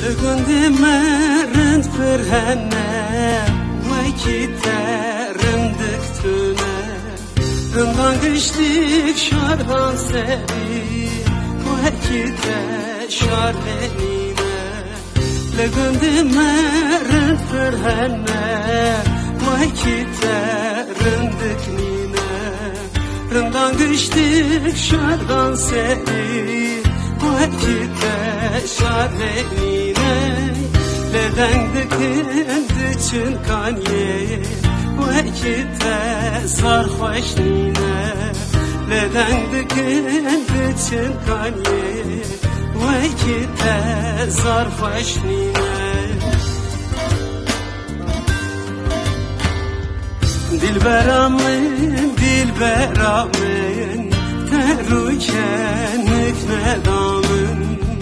Li gundê me rind pir hene Wekî te rindik tune Rindan giştik şarhan serî Ku hekî te şar lenîne Li gundê me rind pir hene Wekî te rindik nîne Rindan giştik şar lenîne dikindi çün kanye Vakitte sarhoş nine Leden dikindi çün kanye Vakitte sarhoş nine Dilberamın, dilberamın. Terukenik nedamın